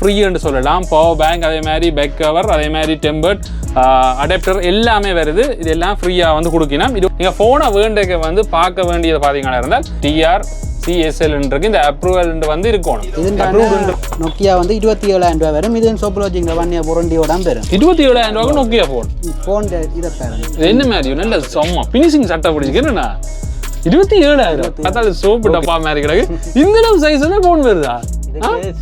ஃப்ரீன்னு சொல்லலாம். Power bank அதே மாதிரி பேக் கவர் அதே மாதிரி டெம்பர்ட் அடாப்டர் எல்லாமே வருது. இது எல்லாம் ஃப்ரீயாக வந்து கொடுக்கணும். இது நீங்கள் ஃபோனை வேண்டக்க வந்து பார்க்க வேண்டியது பார்த்தீங்கன்னா இருந்தால் டிஆர் சிஎஸ்எல்ன்றது இந்த அப்ரூவல் வந்து இருக்கணும். நோக்கியா வந்து இருபத்தி ஏழாயிரம் ரூபாய் வரும். இது சோப்பு வச்சுங்க வன்னிய புரண்டியோட வரும். இருபத்தி ஏழாயிரம் ரூபாய்க்கு நோக்கியா ஃபோன் ஃபோன் இதை என்ன மாதிரி? நல்ல செம்ம ஃபினிஷிங் சட்டை பிடிச்சிக்கிறேன்னா இருபத்தி ஏழாயிரம் அதாவது சோப்பு டப்பா மாதிரி கிடக்கு. இந்த சைஸ் ஃபோன் வருதா? இதுக்கு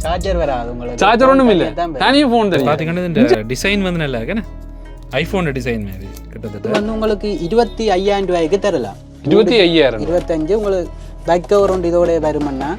சார்ஜர் வராது உங்களுக்கு. சார்ஜர் ஒன்றும் இல்லை. தனியாக ஃபோன் தெரியும் பார்த்தீங்கன்னா இந்த டிசைன் வந்து நல்லா இருக்குண்ணே ஐஃபோன் டிசைன் மாதிரி கிட்டத்தட்ட. வந்து உங்களுக்கு இருபத்தி ஐயாயிரம் ரூபாய்க்கு தரலாம். இருபத்தி ஐயாயிரம். இருபத்தஞ்சு உங்களுக்கு பேக் கவர் ஒன்று இதோட வருமன்னா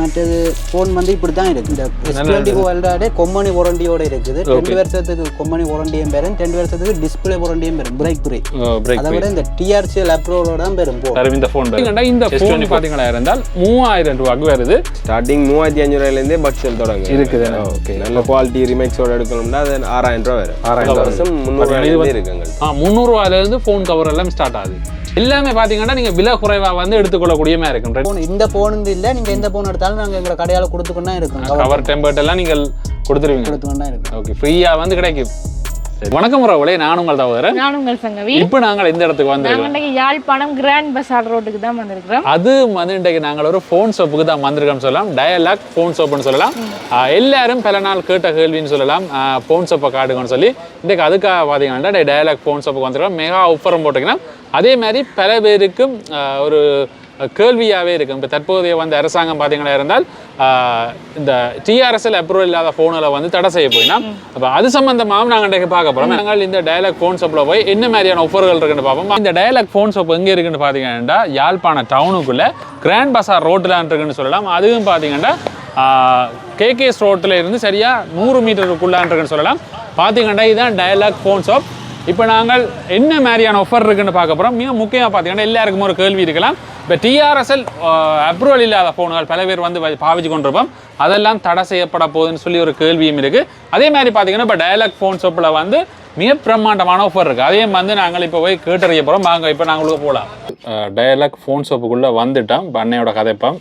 மற்றது ஃபோன் வந்து இப்படி தான் இருக்கு. இந்த எஸ் டுவெண்ட்டி வேர்ல்டாடே கொம்மணி வாரண்டியோட இருக்குது. ரெண்டு வருஷத்துக்கு கொம்மணி வாரண்டியும் பெறும். ரெண்டு வருஷத்துக்கு டிஸ்பிளே வாரண்டியும் பெறும். பிரேக் பிரே பிரேக் அதை விட இந்த டிஆர்சிஎல் அப்ரோவோட தான் பெறும் இந்த ஃபோன் இந்த ஃபோன் பார்த்தீங்களா இருந்தால் மூவாயிரம் ரூபாய்க்கு வருது. ஸ்டார்டிங் மூவாயிரத்தி அஞ்சூறுவாயிலேருந்தே பட்சல் தொடங்க இருக்குது. ஓகே நல்ல குவாலிட்டி ரிமேக்ஸோட எடுக்கணும்னா அது ஆறாயிரம் ரூபா வரும். ஆறாயிரம் வருஷம் முந்நூறுவாயிலேருந்தே இருக்குங்க. முந்நூறுவாயிலேருந்து ஃபோன் கவர் எல்லாம் ஸ்டார்ட் ஆகுது. எல்லாமே பார்த்தீங்கன்னா நீங்கள் விலை குறைவாக வந்து எடுத்துக்கொள்ளக்கூடிய மாதிரி இருக்கும். ஃபோன் இந்த ஃபோன் இல்லை நீங்க எந்த ஃபோன் எடுத்தாலும் நாங்க எங்களை கடையால கொடுத்துக்கொண்டு இருக்கோம். கவர் டெம்பர்ட் எல்லாம் நீங்கள் கொடுத்துருவீங்க. கொடுத்துக்கொண்டு தான் இருக்கோம். ஓகே ஃப்ரீயாக வந்து கிடைக்கும். வணக்கம் உறவுகளே நான் உங்கள் தவிர நான் உங்கள் சங்கவி. இப்போ நாங்கள் இந்த இடத்துக்கு வந்திருக்கோம் யாழ்ப்பாணம் கிராண்ட் பசார் ரோட்டுக்கு தான் வந்திருக்கிறோம். அது வந்து இன்றைக்கு நாங்கள் ஒரு ஃபோன் ஷாப்புக்கு தான் வந்திருக்கோம்னு சொல்லலாம். டயலாக் ஃபோன் ஷாப்னு சொல்லலாம். எல்லாரும் பல நாள் கேட்ட கேள்வின்னு சொல்லலாம். ஃபோன் ஷாப்பை காட்டுங்கன்னு சொல்லி. இன்றைக்கு அதுக்காக பார்த்தீங்கன்னா டயலாக் ஃபோன் ஷாப்புக்கு வந்திருக்கோம் மெகா ஆஃபரும் போட்டிங்கன்னா அதே மாதிரி பல பேருக்கும் ஒரு கேள்வியாகவே இருக்கும் இப்போ தற்போதைய வந்து அரசாங்கம் பார்த்தீங்கன்னா இருந்தால் இந்த டிஆர்எஸ்எல் அப்ரூவல் இல்லாத ஃபோனில் வந்து தடை செய்ய போயினா அப்போ அது சம்மந்தமாகவும் நாங்கள் இன்றைக்கு பார்க்க போகிறோம் நாங்கள் இந்த டயலாக் ஃபோன் ஷாப்பில் போய் என்ன மாதிரியான ஆஃபர்கள் இருக்குன்னு பார்ப்போம். இந்த டயலாக் ஃபோன் ஷாப் எங்கே இருக்குன்னு பார்த்தீங்கன்னா யாழ்ப்பாண டவுனுக்குள்ளே கிராண்ட் பசார் ரோட்டில் இருக்குன்னு சொல்லலாம். அதுவும் பார்த்தீங்கன்னா கேகேஎஸ் ரோட்டில் இருந்து சரியாக நூறு மீட்டருக்குள்ளான் சொல்லலாம். பார்த்தீங்கன்னா இதுதான் டயலாக் ஃபோன் ஷாப் இப்போ நாங்கள் என்ன மாதிரியான ஆஃபர் இருக்குன்னு பார்க்க போகிறோம் மிக முக்கியமாக பார்த்தீங்கன்னா எல்லாருக்கும் ஒரு கேள்வி இருக்கலாம். இப்போ டிஆர்எஸ்எல் அப்ரூவல் இல்லாத ஃபோன்கள் பல பேர் வந்து பாவிச்சு கொண்டிருப்போம். அதெல்லாம் தடை செய்யப்பட போகுதுன்னு சொல்லி ஒரு கேள்வியும் இருக்குது அதே மாதிரி பார்த்தீங்கன்னா இப்போ டயலாக் ஃபோன் ஷாப்பில் வந்து மிக பிரம்மாண்டமான ஆஃபர் இருக்குது அதையும் வந்து நாங்கள் இப்போ போய் கேட்டறிய போகிறோம் வாங்க இப்போ நாங்களும் போகலாம். டயலாக் ஃபோன் ஷாப்புக்குள்ளே வந்துட்டோம். இப்போ அன்னையோட கதைப்போம்.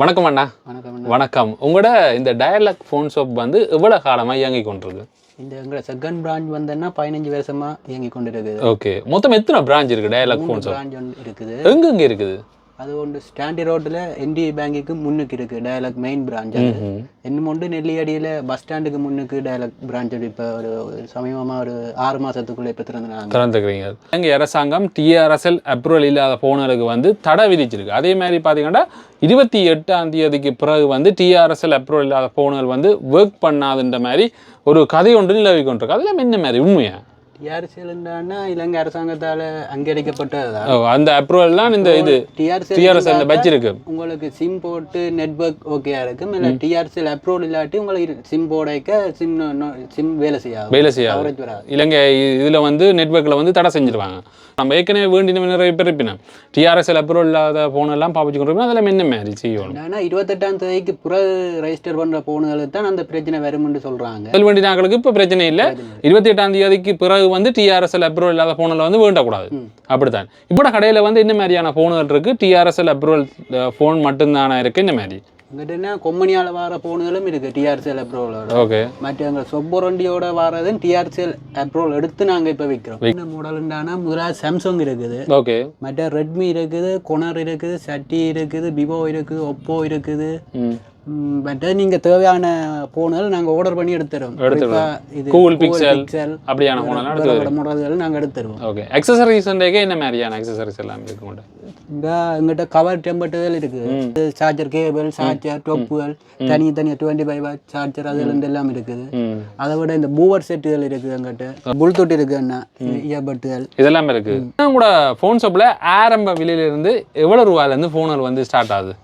வணக்கம் அண்ணா. வணக்கம் வணக்கம். உங்களோட இந்த டயலாக் ஃபோன் ஷாப் வந்து எவ்வளோ காலமாக இயங்கி கொண்டிருக்கு? இந்த எங்களை செகண்ட் பிரான்ச் வந்தேன்னா பதினஞ்சு வருஷமா இயங்கி கொண்டு இருக்குது ஓகே மொத்தம் எத்தனை பிரான்ச் இருக்கு டயலாக் ஃபோன் ஷாப் இருக்குது. எங்கெங்க இருக்குது? அது ஒன்று ஸ்டாண்டி ரோட்டில் என்டிஏ பேங்குக்கு முன்னுக்கு இருக்கு டயலாக் மெயின் பிரான்ச் ஒன்று நெல்லியடியில் பஸ் ஸ்டாண்டுக்கு முன்னுக்கு டயலாக் பிரான்ச் இப்போ ஒரு ஒரு சமீபமா ஒரு ஆறு மாசத்துக்குள்ள இப்போ திறந்துனாங்க திறந்துக்கிறீங்க எங்க அரசாங்கம் டிஆர்எஸ்எல் அப்ரூவல் இல்லாத போனருக்கு வந்து தடை விதிச்சிருக்கு. அதே மாதிரி பார்த்தீங்கன்னா இருபத்தி எட்டாம் தேதிக்கு பிறகு வந்து டிஆர்எஸ்எல் அப்ரூவல் இல்லாத போனல் வந்து ஒர்க் பண்ணாதுன்ற மாதிரி ஒரு கதை ஒன்று நிலவி கொண்டிருக்கு. அதெல்லாம் என்ன மாதிரி உண்மையா டிஆர்சிஎல்னா இலங்கை அரசாங்கத்தால அங்கீகரிக்கப்பட்டதுதான். ஓ, அந்த அப்ரூவல் தான் இந்த இது டிஆர்சிஎல் டிஆர்எஸ்எல் வச்சிருக்கு உங்களுக்கு சிம் போட்டு நெட்வொர்க் ஓகேயா இருக்கும். இல்லை டிஆர்சிஎல் அப்ரூவல் இல்லாட்டி உங்களுக்கு சிம் போடைக்க சிம் சிம் வேலை செய்யாது. வேலை செய்யாது. இலங்கை இதில் வந்து நெட்ஒர்க்கில் வந்து தடை செஞ்சிருவாங்க. நம்ம ஏற்கனவே வேண்டி நிறைய பேர் இருப்பினோம். டிஆர்எஸ்எல் அப்ரூவல் இல்லாத போனெல்லாம் பாவிச்சு கொண்டு அதெல்லாம் என்ன மாதிரி செய்யணும்? ஏன்னா இருபத்தெட்டாம் தேதிக்கு பிறகு ரெஜிஸ்டர் பண்ற போனதுக்கு தான் அந்த பிரச்சனை வரும்னு சொல்றாங்க. செல் வேண்டி நாங்களுக்கு இப்போ பிரச்சனை இல்லை. இருபத்தி எட்டாம் தேதிக்கு பிறகு வந்து டிஆர்எஸ்எல் அப்ரூவல் இல்லாத ஃபோனில் வந்து வேண்டக்கூடாது. அப்படித்தான். இப்போ கடையில் வந்து என்ன மாதிரியான ஃபோனுகள் இருக்கு? டிஆர்எஸ்எல் அப்ரூவல் ஃபோன் மட்டும்தானே இருக்கு? இந்த மாதிரி? இங்கிட்ட என்ன கொம்பனியால வர போனதும் இருக்கு டிஆர்சிஎல் அப்ரூவலோட ஓகே. மற்ற எங்க சொப்பொரண்டியோட வரதும் டிஆர்சிஎல் அப்ரூவல் எடுத்து நாங்க இப்ப விற்கிறோம் என்ன மாடலுண்டானா முதலாவது சாம்சங் இருக்குது. ஓகே. மற்ற ரெட்மி இருக்குது கொனர் இருக்குது சட்டி இருக்குது விவோ இருக்குது ஒப்போ இருக்குது. மற்ற நீங்க தேவையான போனல் நாங்க ஆர்டர் பண்ணி எடுத்துறோம் எடுத்துருவோம். Pixel, Pixel, அப்படியான வேற மாடல்கள் நாங்க எடுத்துருவோம். ஓகே அக்சசரிஸ்ன்றே என்ன மாதிரியான அக்சசரிஸ் எல்லாம் இருக்கு இந்த எங்கிட்ட கவர் டெம்பர்ட்டுகள் இருக்குது சார்ஜர் கேபிள் சார்ஜர் டொப்புகள் தனி தனியா டுவெண்ட்டி ஃபைவ் வாட் சார்ஜர் அது ரெண்டு எல்லாம் இருக்குது. அதை விட இந்த பூவர் செட்டுகள் இருக்குது எங்கிட்ட. புல்டூத் இருக்கு அண்ணா இயர்பட்டுகள் இதெல்லாம் இருக்கு. உங்களோட ஃபோன் ஷாப்பில் ஆரம்ப விலையிலிருந்து எவ்வளோ ரூபாயிலேருந்து ஃபோனுகள் வந்து ஸ்டார்ட் ஆகுது?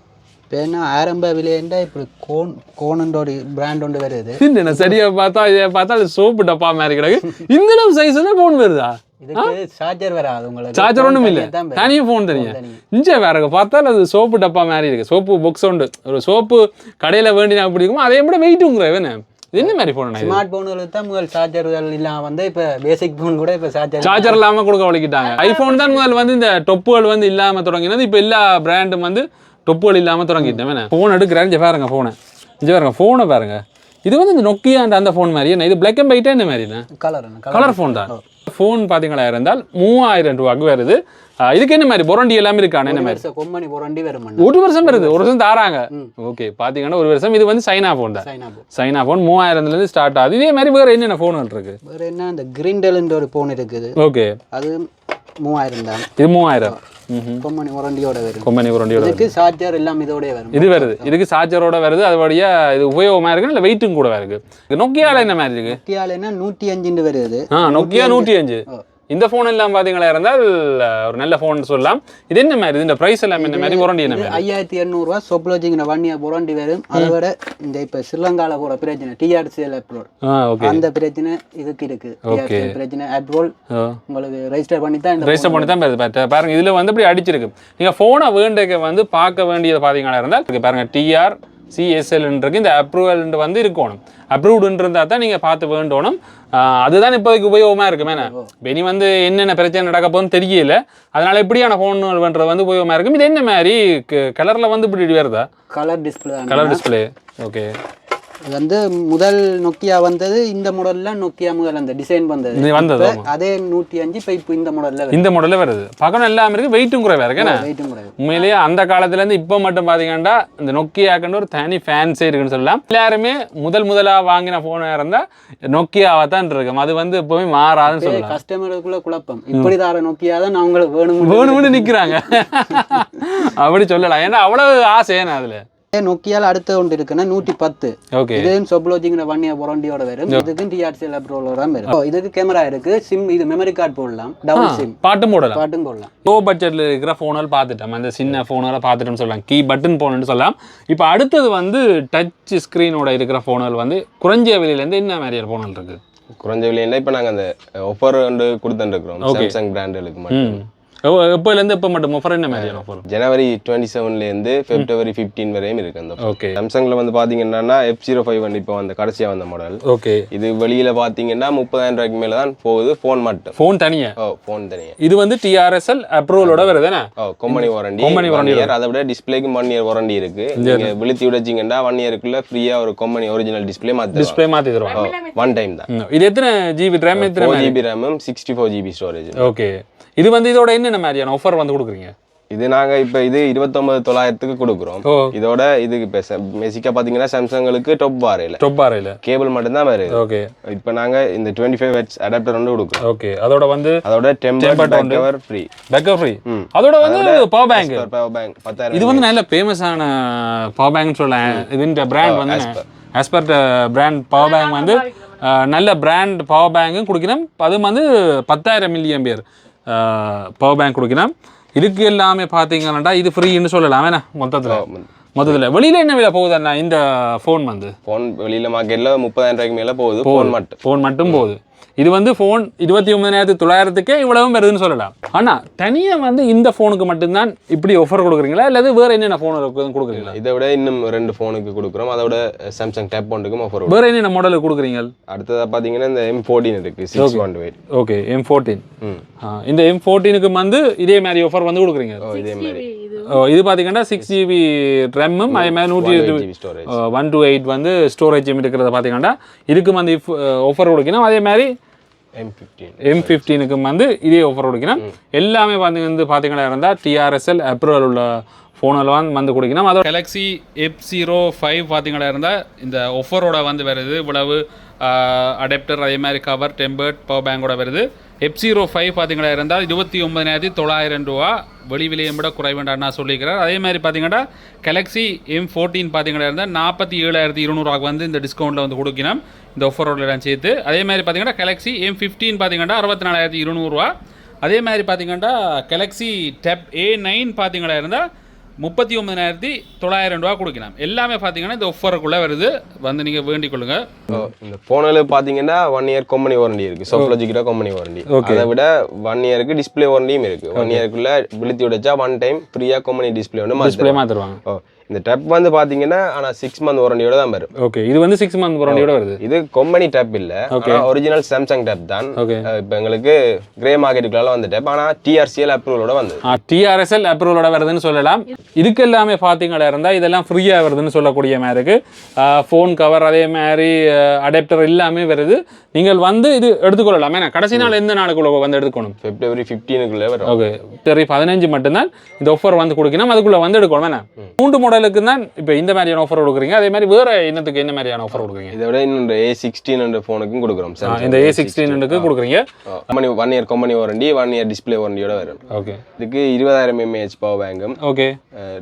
இப்போ ஆரம்ப விலையண்டா இப்படி கோன் ஒரு பிராண்ட் ஒன்று வருது. என்ன சரியா பார்த்தா இதை பார்த்தா சோப்பு டப்பா மாதிரி கிடக்கு. இந்த அளவு சைஸ் ஃபோன் வருதா? இதுக்கு சார்ஜர் வராது உங்களுக்கு. சார்ஜர் ஒன்றும் இல்லை. தான். தனியாக ஃபோன் தெரியும் தனியா. இங்கே வேற பார்த்தா அது சோப்பு டப்பா மாதிரி இருக்கு. சோப்பு பாக்ஸ் உண்டு. ஒரு சோப்பு கடையில் வேண்டினா பிடிக்குமோ அதே விட வெயிட்டுங்கிற வேணே என்ன? மாதிரி ஃபோன் ஸ்மார்ட் போனுகளுக்கு தான் முதல் சார்ஜர்கள் இல்லாம வந்து இப்போ பேசிக் போன் கூட இப்போ சார்ஜர் சார்ஜர் இல்லாமல் கொடுக்க வலிக்கிட்டாங்க. ஐஃபோன் தான் முதல் வந்து இந்த டொப்புகள் வந்து இல்லாமல் தொடங்கினது. இப்போ எல்லா பிராண்டும் வந்து டொப்புகள் இல்லாமல் தொடங்கிட்டேன். வேணே. ஃபோன் எடுக்கிறேன் இங்கே பாருங்க ஃபோனை இங்கே பாருங்க ஃபோனை பாருங்க. இது வந்து இந்த நொக்கியா அந்த ஃபோன் மாதிரி என்ன? இது பிளாக் அண்ட் ஒயிட்டா இந்த மாதிரி கலர் கலர் ஃபோன் தான். ஃபோன் பார்த்தீங்களா இருந்தால் மூவாயிரம் ரூபாய்க்கு வருது. இதுக்கு என்ன மாதிரி? பொரண்டி எல்லாமே இருக்கான என்ன மாதிரி? கொம்மணி புரண்டி வரும் ஒரு வருஷம் வருது ஒரு வருஷம் தாராங்க. ஓகே பார்த்தீங்கன்னா ஒரு வருஷம். இது வந்து சைனா ஃபோன் தான். சைனா ஃபோன் மூவாயிரத்துலேருந்து ஸ்டார்ட் ஆகுது. இதே மாதிரி வேறு என்னென்ன ஃபோன் இருக்கு? வேற என்ன? இந்த கிரிண்டல்ன்ற ஒரு ஃபோன் இருக்குது. ஓகே அது மூவாயிரம் தான். இது மூவாயிரம். கொம்மணி உரண்டியோட வரும் கொம்பனி பொரண்டியோட இதுக்கு சார்ஜர் எல்லாம் இதோடய வரும் இது வருது இதுக்கு சார்ஜரோட வருது அது வழியா இது உபயோகமா இருக்கு இல்லை வெயிட்டும் கூட இருக்கு நொக்கியால என்ன மாதிரி இருக்கு நோக்கியாலன்னா நூற்றி அஞ்சுன்னு வருது ஆ நொக்கியா நூற்றி அஞ்சு இந்த ஃபோன் எல்லாம் பார்த்தீங்களா இருந்தால் ஒரு நல்ல ஃபோன் சொல்லலாம். இது என்ன மாதிரி? இந்த ப்ரைஸ் எல்லாம் என்ன மாதிரி? பொரண்டி என்ன மாதிரி? ஐயாயிரத்தி எண்ணூறுரூவா சொப்லோஜிங்கிற வண்டியை புரண்டி வரும். அதை விட இந்த இப்போ ஸ்ரீலங்கால போகிற பிரச்சனை டிஆர்சிஎல் அப்ரோல் அந்த பிரச்சனை இதுக்கு இருக்கு. பிரச்சனை அப்ரோல் உங்களுக்கு ரெஜிஸ்டர் பண்ணி தான் இந்த ரெஜிஸ்டர் பண்ணி தான் பாரு- பாரு- பாருங்க இதுல வந்து இப்படி அடிச்சிருக்கு. நீங்க போனை வேண்டக்க வந்து பார்க்க வேண்டியது பாத்தீங்கன்னா இருந்தால் பாருங்க டிஆர் சிஎஸ்எல்ன்றது இந்த அப்ரூவல் வந்து இருக்கணும். அப்ரூவ்டு இருந்தால் தான் நீங்கள் பார்த்து வேண்டணும். அதுதான் இப்போதைக்கு உபயோகமாக இருக்கு மேலே இனி வந்து என்னென்ன பிரச்சனை நடக்க போகுதுன்னு தெரியல. அதனால எப்படியான ஃபோன் பண்ணுறது வந்து உபயோகமாக இருக்கும் இது என்ன மாதிரி கலரில் வந்து இப்படி வருதா? Colour display colour display okay இது வந்து முதல் நோக்கியா வந்தது இந்த மாடல்ல நோக்கியா முதல் அந்த டிசைன் வந்தது. வந்தது, அதே நூற்றி அஞ்சு இப்போ இப்போ இந்த மாடல்ல இந்த மாடலில் வருது. பார்க்கணும் எல்லாமே இருக்கு வெயிட்டும் குறைவா இருக்கு வெயிட்டும் கிடையாது உண்மையிலேயே அந்த காலத்துல இருந்து இப்போ மட்டும் பாத்தீங்கன்னா இந்த நொக்கியாக்குன்னு ஒரு தனி ஃபேன்ஸே இருக்குன்னு சொல்லலாம். எல்லாருமே முதல் முதலா வாங்கின போனா இருந்தா நொக்கியாவா தான் இருக்கும். அது வந்து எப்பவுமே மாறாதுன்னு சொல்லலாம். கஸ்டமருக்குள்ள குழப்பம். இப்படி தார நோக்கியா தான் நான் உங்களுக்கு வேணும் வேணும்னு நிக்கிறாங்க. அப்படி சொல்லலாம். ஏன்னா அவ்வளவு ஆசை ஏன்னா அதுல? நோக்கியால அடுத்த ஒன்று இருக்குன்னா நூற்றி பத்து. ஓகே. இதுவும் சொப்லோஜிங்கிற வண்டியை புரண்டியோட வரும். இதுக்கும் டிஆர்சிஎல் அப்ரோலோட தான் வரும். ஓ, இதுக்கு கேமரா இருக்கு. சிம் இது மெமரி கார்டு போடலாம். டபுள் சிம் பாட்டும் போடலாம். பாட்டும் போடலாம். லோ பட்ஜெட்ல இருக்கிற ஃபோனால் பார்த்துட்டோம். அந்த சின்ன ஃபோனால பார்த்துட்டோம்னு சொல்லலாம். கீ பட்டன் ஃபோனுன்னு சொல்லலாம். இப்போ அடுத்தது வந்து டச் ஸ்க்ரீனோட இருக்கிற ஃபோனால் வந்து குறைஞ்ச விலையிலேருந்து என்ன மாதிரியான ஃபோனால் இருக்கு? குறைஞ்ச விலையில இப்போ நாங்கள் அந்த ஒஃபர் வந்து கொடுத்துருக்குறோம் சாம்சங் பிராண்டுகளுக்கு மட்டும். எப்போலேருந்து எப்போ மட்டும்? ஆஃபர் என்ன மாதிரியான ஆஃபர் ஜனவரி டுவெண்ட்டி செவன்லேருந்து பிப்ரவரி ஃபிஃப்டீன் வரையும் இருக்கு அந்த ஓகே சாம்சங்ல வந்து பாத்தீங்கன்னா எஃப் ஜீரோ ஃபைவ் வந்து இப்போ அந்த கடைசியா வந்த மாடல் ஓகே இது வெளியில பாத்தீங்கன்னா முப்பதாயிரம் ரூபாய்க்கு மேல தான் போகுது ஃபோன் மட்டும். ஃபோன் தனியா? ஓ ஃபோன் தனியா. இது வந்து டிஆர்எஸ்எல் அப்ரூவலோட வருதுண்ணே ஓ கொம்பனி வாரண்டி ஒன் இயர் அதை விட டிஸ்பிளேக்கு ஒன் இயர் வாரண்டி இருக்கு. நீங்க விழுத்தி விடச்சிங்கன்னா ஒன் இயருக்குள்ள ஃப்ரீயா ஒரு கொம்பனி ஒரிஜினல் டிஸ்பிளே மாத்தி டிஸ்பிளே மாற்றி தருவாங்க. ஒன் டைம் தான். ம். இது எத்தனை ஜிபி ரேம் எத்தனை GB ரேமும் sixty four GB storage okay இது வந்து இதோட என்னென்ன மாதிரியான ஆஃபர் வந்து கொடுக்குறீங்க? இது நாங்க இப்ப இது இருபத்தொன்பது தொள்ளாயிரத்துக்கு கொடுக்குறோம். இதோட இதுக்கு இப்போ பேசிக்கா பாத்தீங்கன்னா சாம்சங்களுக்கு டாப் வாரையில டொப்பாறையில் கேபிள் மட்டும்தான் வருது ஓகே இப்போ நாங்க இந்த டுவெண்ட்டி ஃபைவ் ஹெட்ஸ் அடாப்டர் வந்து கொடுக்குறோம். ஓகே அதோட வந்து அதோட டெம்பர் Tempered பேக் வந்து- கவர் ஃப்ரீ பேக்கப் ஃப்ரீ. அதோட வந்து பவர் பேங்க் பவர் பேங்க் பத்தாயிரம் இது வந்து நல்ல ஃபேமஸான பவர் பேங்க்னு சொல்லலாம். இதுன்ற பிராண்ட் வந்து ஆஸ்பர் பிராண்ட் பவர் பேங்க் வந்து நல்ல பிராண்ட் பவர் பேங்கும் கொடுக்கணும் அதுவும் வந்து பத்தாயிரம் மில்லியன் பேர் பவர் பேங்க் கொடுக்கணும் இதுக்கு எல்லாமே பார்த்தீங்கன்னா இது ஃப்ரீன்னு சொல்லலாம். வேணா மொத்தத்தில். மொத்தத்தில். வெளியில் என்ன விலை போகுது அண்ணா? இந்த ஃபோன் வந்து? ஃபோன் வெளியில மார்க்கெட்ல முப்பதாயிரம் ரூபாய்க்கு மேல போகுது. ஃபோன் மட்டும். ஃபோன் மட்டும் போகுது. இது வந்து ஃபோன் இருபத்தி ஒன்பதாயிரத்தி தொள்ளாயிரத்துக்கே இவ்வளவும் வருதுன்னு சொல்லலாம். ஆனால் தனியாக வந்து இந்த ஃபோனுக்கு மட்டும்தான் இப்படி ஆஃபர் கொடுக்குறீங்களா? இல்லது வேற என்னென்ன ஃபோன் கொடுக்குறீங்களா? இதை விட இன்னும் ரெண்டு ஃபோனுக்கு கொடுக்குறோம். அதோட சாம்சங் டேப் ஒன்றுக்கும் ஆஃபர் வேற என்னென்ன மாடல் கொடுக்குறீங்க அடுத்ததா பாத்தீங்கன்னா இந்த எம் ஃபோர்டீன் இருக்கு six one weight okay M fourteen இந்த எம் ஃபோர்டீனுக்கு வந்து இதே மாதிரி ஆஃபர் வந்து கொடுக்குறீங்க? ஓ இதே மாதிரி. ஓ, இது பார்த்தீங்கன்னா சிக்ஸ் ஜிபி ரேமும் அதே மாதிரி நூற்றி GB storage one two eight வந்து ஸ்டோரேஜ் இருக்கிறத பார்த்தீங்கன்னா இதுக்கு வந்து ஆஃபர் கொடுக்கணும். அதே மாதிரி எம் ஃபிஃப்டீன் எம் ஃபிஃப்டீனுக்கு வந்து இதே ஆஃபர் கொடுக்கணும். எல்லாமே வந்து வந்து பார்த்தீங்கன்னா இருந்தால் டிஆர்எஸ்எல் அப்ரூவல் உள்ள ஃபோனெல்லாம் வந்து கொடுக்கணும். அதோட கேலக்ஸி எப் ஜீரோ ஃபைவ் பார்த்தீங்கன்னா இருந்தால் இந்த ஒஃபரோட வந்து வருது. இவ்வளவு அடாப்டர் அதே மாதிரி கவர் டெம்பர்ட் பவர் பேங்கோட வருது. எப் ஜீரோ ஃபைவ் பார்த்தீங்கன்னா இருந்தால் இருபத்தி ஒன்பதாயிரத்தி தொள்ளாயிரம் ரூபா வெளி விலையம் விட குறைவேண்டாம் நான் சொல்லிக்கிறேன் அதே மாதிரி பார்த்தீங்கன்னா கேலக்ஸி எம் ஃபோர்டீன் பார்த்தீங்கன்னா இருந்தால் நாற்பத்தி ஏழாயிரத்தி இருநூறுவாக்கு வந்து இந்த டிஸ்கவுண்ட்டில் வந்து கொடுக்கணும். இந்த ஒஃபரோட எல்லாம் சேர்த்து. அதே மாதிரி பார்த்தீங்கன்னா கேலக்ஸி எம் ஃபிஃப்டீன் பார்த்தீங்கன்னா அறுபத்தி நாலாயிரத்தி இருநூறுவா. அதே மாதிரி பார்த்தீங்கன்னா கேலக்ஸி டெப் ஏ நைன் பார்த்தீங்கன்னா இருந்தால் முப்பத்தி ஒன்பதாயிரத்தி தொள்ளாயிரம் ரூபா கொடுக்கலாம். எல்லாமே பார்த்தீங்கன்னா இந்த ஒஃபருக்குள்ளே வருது. வந்து நீங்கள் வேண்டிக் கொள்ளுங்க இந்த ஃபோனில் பார்த்தீங்கன்னா ஒன் இயர் கம்பெனி வாரண்டி இருக்கு. சோப்லஜிக்கிட்ட கம்பெனி வாரண்டி அதை விட ஒன் இயருக்கு டிஸ்பிளே வாரண்டியும் இருக்கு. ஒன் இயருக்குள்ள விழுத்தி உடைச்சா ஒன் டைம் ஃப்ரீயா கம்பெனி டிஸ்பிளே வந்து மாற்றிடுவாங்க ஓ இந்த டப் வந்து பாத்தீங்கன்னா ஆனா சிக்ஸ் மந்த் வாரண்டியோட தான் வரும். ஓகே இது வந்து சிக்ஸ் மந்த் வாரண்டியோட வருது? இது கொம்பனி டப் இல்ல. ஒரிஜினல் சாம்சங் டப் தான். அஹ் இப்ப எங்களுக்கு கிரே மார்க்கெட்டுக்குள்ள வந்த டப். ஆனா டிஆர்சிஎல் அப்ரூவலோட வந்தது. டிஆர்எஸ்எல் அப்ரூவலோட வருதுன்னு சொல்லலாம். இதுக்கு எல்லாமே பார்த்தீங்களா இருந்தால் இதெல்லாம் ஃப்ரீயாக வருதுன்னு சொல்லக்கூடிய மாதிரி இருக்கு. ஃபோன் கவர் அதே மாதிரி அடாப்டர் எல்லாமே வருது. நீங்கள் வந்து இது எடுத்துக்கொள்ளலாம். ஏன்னா கடைசி நாள் எந்த நாளுக்குள்ள வந்து எடுத்துக்கணும்? பிப்ரவரி ஃபிஃப்டீனுக்குள்ள வரும். ஓகே சரி பதினஞ்சு மட்டும்தான். இந்த ஆஃபர் வந்து கொடுக்கணும். அதுக்குள்ள வந்து எடுக்கணும். வேணா மூன்று மாடலுக்கு தான் இப்போ இந்த மாதிரியான ஆஃபர் கொடுக்குறீங்க. அதே மாதிரி வேற இன்னத்துக்கு என்ன மாதிரியான ஆஃபர் கொடுக்குறீங்க? இதை விட இன்னொரு ஏ சிக்ஸ்டீன் என்ற ஃபோனுக்கும் கொடுக்குறோம் ஆ, இந்த ஏ சிக்ஸ்டீனுக்கு கொடுக்குறீங்க. Company one year company warranty one year display வாரண்டியோட வரும். ஓகே இதுக்கு இருபதாயிரம் mAh power பேங்கும் okay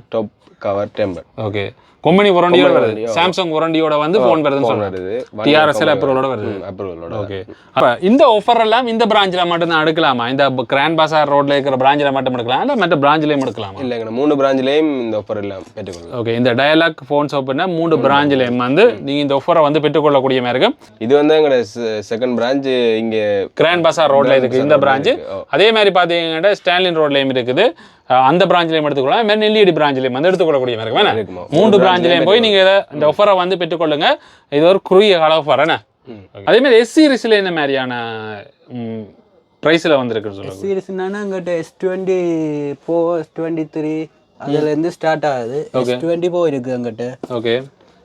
top cover temper okay company வாரண்டியோட வருது. சாம்சங் வாரண்டியோட வந்து ஃபோன் வருதுன்னு சொல்றாரு டிஆர்எஸ்எல் அப்ரூவலோட வருது. அப்ரூவலோட ஓகே அப்ப இந்த ஆஃபர் எல்லாம் இந்த பிரான்ச்ல மட்டும் தான் எடுக்கலாமா? இந்த கிராண்ட் பாசார் ரோட்ல இருக்கிற பிரான்ச்ல மட்டும் எடுக்கலாம்? இல்ல மற்ற பிரான்ச்லயும் எடுக்கலாமா? இல்லைங்க மூணு பிராஞ்சிலையும் இந்த ஆஃபர் எல்லாம் பெற்றுக்கொள்ளலாம் ஓகே இந்த டயலாக் ஃபோன்ஸ் ஓப்பன் மூணு பிரான்ச்லயும் வந்து நீங்க இந்த ஆஃபரை வந்து பெற்றுக்கொள்ளக்கூடிய மாதிரி இருக்கும் இது வந்து எங்களோட செகண்ட் பிரான்ச் இங்க கிராண்ட் பாசார் ரோட்ல இருக்கு இந்த பிரான்ச் அதே மாதிரி பாத்தீங்கன்னா ஸ்டான்லின் ரோட்லயும் இருக்குது. அந்த பிரான்ச்லயும் எடுத்துக்கலாம் மாதிரி நெல்லியடி பிரான்ச்லயும் வந்து எடுத்துக்கொள்ளக்கூடிய மாதிரி. வேணா? மூன்று பிரான்ச்லயும் போய் நீங்க இதை இந்த ஆஃபரை வந்து பெற்றுக்கொள்ளுங்க. இது ஒரு குறுகிய கால ஆஃபர் என்ன? அதே மாதிரி எஸ் சீரிஸ்ல என்ன மாதிரியான ப்ரைஸில் வந்திருக்குன்னு சொல்லுங்க. சீரிஸ்னா எங்கிட்ட S twenty four S twenty three அதுலேருந்து ஸ்டார்ட் ஆகுது. எஸ் டுவெண்ட்டி ஃபோர் இருக்குது எங்கிட்ட ஓகே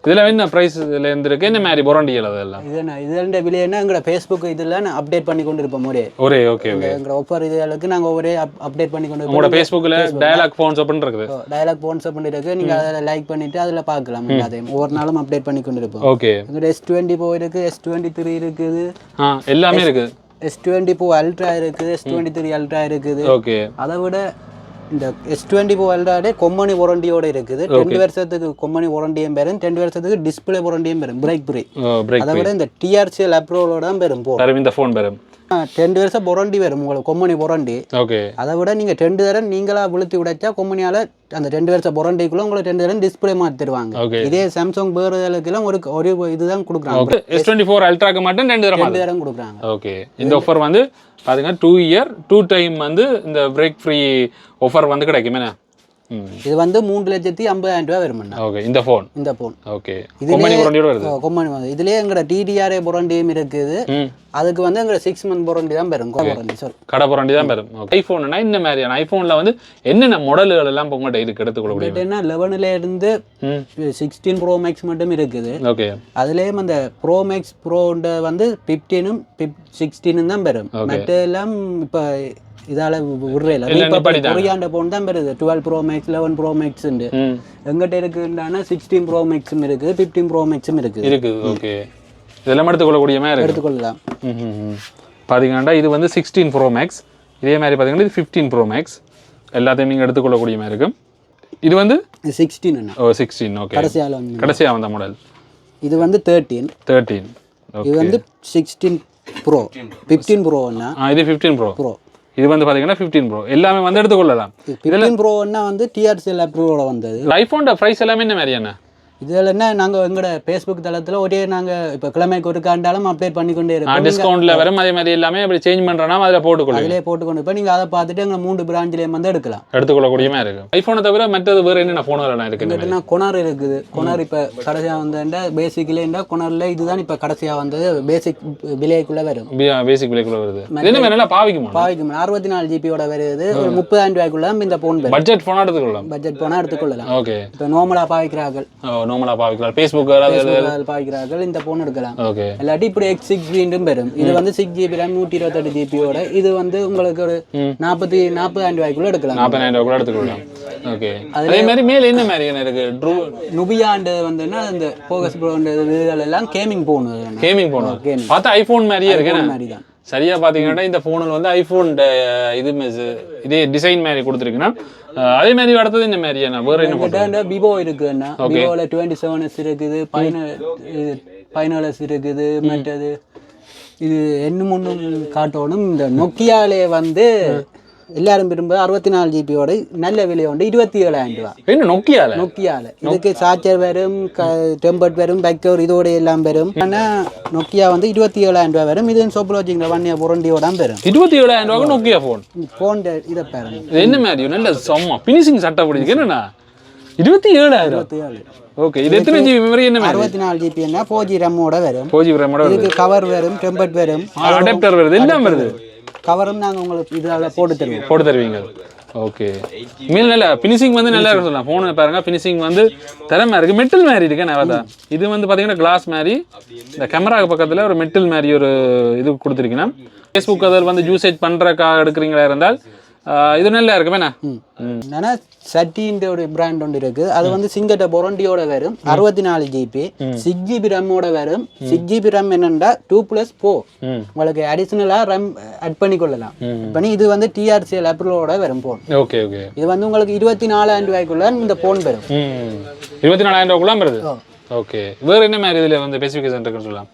இதில் என்ன ப்ரைஸ் இதில் இருந்திருக்கு? என்ன மாதிரி பொரண்டியல் அதெல்லாம்? இது என்ன இதுல விலையன்னா எங்களோட ஃபேஸ்புக் இதில் நான் அப்டேட் பண்ணி கொண்டு இருப்போம் ஒரே ஒரே ஓகே ஓகே எங்களோட ஒவ்வொரு இதுகளுக்கு நாங்கள் ஒரே அப்டேட் பண்ணி கொண்டு உங்களோட ஃபேஸ்புக்கில் டயலாக் ஃபோன்ஸ் ஓப்பன் இருக்குது. டயலாக் போன்ஸ் பண்ணிருக்கு நீங்கள் அதில் லைக் பண்ணிட்டு அதில் பார்க்கலாம் அதையும் ஒவ்வொரு நாளும் அப்டேட் பண்ணி கொண்டு இருப்போம் ஓகே எங்கிட்ட எஸ் டுவெண்ட்டி ஃபோர் இருக்குது எஸ் டுவெண்ட்டி த்ரீ இருக்குது. ஆ எல்லாமே இருக்குது. எஸ் டுவெண்ட்டி ஃபோர் அல்ட்ரா இருக்குது எஸ் டுவெண்ட்டி த்ரீ அல்ட்ரா இருக்குது. ஓகே அதை விட இந்த எஸ் டுவெண்ட்டி ஃபோர் அல்ட்ராடே கொம்மணி வாரண்டியோட இருக்குது. ரெண்டு வருஷத்துக்கு கொம்மணி வாரண்டியும் பெறும். ரெண்டு வருஷத்துக்கு டிஸ்பிளே வாரண்டியும் பெறும். பிரேக் பிரேக் அதை விட இந்த டிஆர்சிஎல் அப்ரூவலோட தான் பெறும் இந்த ஃபோன் பெறும். ரெண்டு வருஷம் பொரண்டி வரும் உங்களுக்கு கொம்மணி பொரண்டி. ஓகே. அதை விட நீங்கள் ரெண்டு தரம் நீங்களா விழுத்தி உடைச்சா கொம்மனியால் அந்த ரெண்டு வருஷம் பொரண்டிக்குள்ள உங்களுக்கு ரெண்டு தரம் டிஸ்பிளே மாற்றி தருவாங்க Okay. இதே சாம்சங் பேருதலுக்கெல்லாம் ஒரு ஒரு இதுதான் கொடுக்குறாங்க. எஸ் டுவெண்ட்டி ஃபோர் அல்ட்ராக்கு மட்டும் ரெண்டு தரம் ரெண்டு தரம் கொடுக்குறாங்க. ஓகே. இந்த ஆஃபர் வந்து பாருங்க டூ இயர் டூ டைம் வந்து இந்த பிரேக் ஃப்ரீ ஆஃபர் வந்து கிடைக்கும் என்ன? இது வந்து மூன்று லட்சத்தி ஐம்பதாயிரம் ரூபாய் வரும்ண்ணா. ஓகே இந்த ஃபோன் இந்த ஃபோன் ஓகே. கொம்பனி வருது? கொம்மணி வந்து இதுலேயே எங்களோட டிடிஆர்ஏ பொரண்டியும் இருக்குது. அதுக்கு வந்து எங்களோட சிக்ஸ் மந்த் பொரண்டி தான் பெறும் பொரண்டி சாரி கடை புரண்டி தான் பெறும் ஐஃபோன்னா இந்த மாதிரியான? ஐஃபோனில் வந்து என்னென்ன மாடல்கள் எல்லாம் உங்கள்கிட்ட இருக்கு எடுத்துக்கொள்ள முடியும்? என்ன? லெவனில் இருந்து சிக்ஸ்டீன் ப்ரோ மேக்ஸ் மட்டும் இருக்குது. ஓகே. அதுலேயும் அந்த ப்ரோ மேக்ஸ் ப்ரோண்ட வந்து ஃபிஃப்டீனும் சிக்ஸ்டீனும் தான் பெறும் மற்ற எல்லாம் இப்போ இதால் விடுறேல. கொரியாண்ட போன் தான் பெறுது twelve pro max eleven pro max எங்கிட்ட இருக்குன்னா சிக்ஸ்டீன் ப்ரோ மேக்ஸும் இருக்குது ஃபிஃப்டீன் ப்ரோ மேக்ஸும் இருக்குது இருக்குது ஓகே இதெல்லாம் எடுத்துக்கொள்ளக்கூடிய மாதிரி இருக்கு எடுத்துக்கொள்ளலாம் பார்த்தீங்கன்னா இது வந்து சிக்ஸ்டீன் ப்ரோ மேக்ஸ் இதே மாதிரி பார்த்தீங்கன்னா இது ஃபிஃப்டீன் ப்ரோ மேக்ஸ் எல்லாத்தையும் நீங்கள் எடுத்துக்கொள்ளக்கூடிய மாதிரி இருக்கும் இது வந்து சிக்ஸ்டீன் ஓ சிக்ஸ்டீன் ஓகே கடைசியாக வந்த மாடல் இது வந்து தேர்ட்டீன் தேர்ட்டீன் இது வந்து சிக்ஸ்டீன் ப்ரோ ஃபிஃப்டீன் ப்ரோன்னா இது ஃபிஃப்டீன் ப்ரோ ப்ரோ இது வந்து பார்த்தீங்கன்னா ஃபிஃப்டீன் ப்ரோ எல்லாமே வந்து எடுத்துக்கொள்ளலாம். ஃபிஃப்டீன் ப்ரோன்னா வந்து டிஆர்சிஎல் அப்ரூவோட வந்தது. ஐஃபோன் ப்ரைஸ் எல்லாமே என்ன மாதிரியான இதில் என்ன நாங்கள் எங்களோட ஃபேஸ்புக் தளத்தில் ஒரே நாங்கள் இப்போ கிழமைக்கு ஒரு காண்டாலும் அப்டேட் பண்ணி கொண்டே இருப்போம் டிஸ்கவுண்ட்ல வரும் அதே மாதிரி எல்லாமே அப்படி சேஞ்ச் பண்றோம்னா அதில் போட்டுக்கொள்ளுங்க. அதிலே போட்டுக்கொண்டு இப்போ நீங்கள் அதை பார்த்துட்டு எங்களை மூன்று பிராஞ்சிலேயும் வந்து எடுக்கலாம். எடுத்துக்கொள்ளக்கூடிய மாதிரி இருக்கும் ஐஃபோனை தவிர மற்றது வேறு என்னென்ன ஃபோன்கள் இருக்கு இந்த மாதிரி? எங்கிட்டனா கொனார் இருக்குது கொனார் இப்போ கடைசியாக வந்தேன்டா பேசிக்லேண்டா கொனாரில் இதுதான் இப்போ கடைசியாக வந்தது. பேசிக் விலைக்குள்ளே வரும். பேசிக் விலைக்குள்ள வருது. என்ன நல்லா பாவிக்குமா பாவிக்கும் அறுபத்தி நாலு ஜிபியோட வருது. ஒரு முப்பதாயிரம் ரூபாய்க்குள்ள இந்த ஃபோன் பட்ஜெட் ஃபோனாக எடுத்துக்கொள்ளலாம். பட்ஜெட் போனால் எடுத்துக்கொள்ளலாம். ஓகே இப்போ நார்மலாக பாவிக்கிறார்கள். நார்மலாக பாவிக்கலாம் ஃபேஸ்புக் பாவிக்கிறார்கள் இந்த ஃபோன் எடுக்கலாம். இல்லாட்டி இப்படி எக்ஸ் சிக்ஸ் வீண்டும் வரும் இது வந்து சிக்ஸ் ஜிபி ரேம் நூற்றி இருபத்தெட்டு ஜிபியோட இது வந்து உங்களுக்கு ஒரு நாற்பத்தி நாற்பதாயிரம் ரூபாய்க்குள்ள எடுக்கலாம். நாற்பதாயிரம் கூட எடுத்துக்கொள்ளலாம் ஓகே அதே மாதிரி மேல என்ன மாதிரி இருக்கு? ட்ரூ நுபியாண்டு வந்துன்னா இந்த ஃபோகஸ் ப்ரோ இதுகள் எல்லாம் கேமிங் போகணும் கேமிங் போனோம் பார்த்தா ஐஃபோன் மாதிரியே இருக்கு? மாதிரி தான் சரியா பாத்தீங்கன்னா இந்த போனில் வந்து ஐஃபோன் இது இதே டிசைன் மாதிரி கொடுத்துருக்குன்னா அதே மாதிரி அடுத்தது இந்த மாதிரி என்ன? வேற என்ன விவோ இருக்குன்னா விவோவில் டுவெண்ட்டி செவன் எஸ் இருக்குது பதினாலு எஸ் இருக்குது மற்றது இது என்ன முன்னும் காட்டணும். இந்த நொக்கியாலே வந்து எல்லாரும் விரும்ப அறுபத்தி நாலு ஜிபியோட நல்ல விலை உண்டு இருபத்தி ஏழாயிரம் ரூபா. என்ன நொக்கியால? நொக்கியால. இதுக்கு சார்ஜர் வரும் டெம்பர்ட் வரும் பேக்கர் இதோட எல்லாம் வரும். ஆனால் நொக்கியா வந்து இருபத்தி ஏழாயிரம் ரூபா வரும். இது சோப்பில் வச்சுக்கிற வண்ணிய புரண்டியோட தான் வரும். இருபத்தி ஏழாயிரம் ரூபாய்க்கு நோக்கியா ஃபோன் ஃபோன் இதை பாருங்க. என்ன மாதிரி? நல்ல செம்ம பினிஷிங் சட்டை பிடிச்சிருக்கு என்னண்ணா? இருபத்தி ஏழாயிரம் இருபத்தி ஏழு ஓகே இது எத்தனை ஜிபி மெமரி? என்ன அறுபத்தி நாலு ஜிபின்னா ஃபோர் ஜி ரம்மோட வரும். ஃபோர் ஜிபி ரேமோட இதுக்கு கவர் வரும் டெம்பர்ட் வரும். அடாப்டர் வருது. எல்லாம் வருது. கவரும் நாங்கள் உங்களுக்கு இதில் போட்டு தருவோம். போட்டு தருவீங்க ஓகே மீன் நல்ல ஃபினிஷிங் வந்து நல்லா இருக்கும் சொல்லலாம் ஃபோனை பாருங்க ஃபினிஷிங் வந்து திறமை இருக்கு. மெட்டல் மாதிரி இருக்கு நவதா இது வந்து பார்த்தீங்கன்னா கிளாஸ் மாதிரி. இந்த கேமரா பக்கத்தில் ஒரு மெட்டல் மாதிரி ஒரு இது கொடுத்துருக்கீங்கன்னா ஃபேஸ்புக் அதில் வந்து யூசேஜ் பண்ணுறக்காக எடுக்கிறீங்களா இருந்தால் இது நல்லா இருக்கு வேணா என்னன்னா சட்டின்ற ஒரு பிராண்ட் ஒன்று இருக்கு. அது வந்து சிங்கட்ட பொரண்டியோட வரும். அறுபத்தி நாலு ஜிபி சிக்ஸ் ஜிபி ரம்மோட வரும். சிக்ஸ் ஜிபி ரம் என்னன்னா டூ பிளஸ் ஃபோர் உங்களுக்கு அடிஷ்னலாக ரம் ஆட் பண்ணி கொள்ளலாம் பண்ணி இது வந்து டிஆர்சிஎல் அப்ரூவோட வரும் ஃபோன் ஓகே ஓகே இது வந்து உங்களுக்கு இருபத்தி நாலாயிரம் ரூபாய்க்குள்ள இந்த ஃபோன் வரும். இருபத்தி நாலாயிரம் ரூபாய்க்குலாம் வருது ஓகே வேறு என்ன மாதிரி இதில் வந்து ஸ்பெசிஃபிகேஷன் இருக்குன்னு சொல்லலாம்?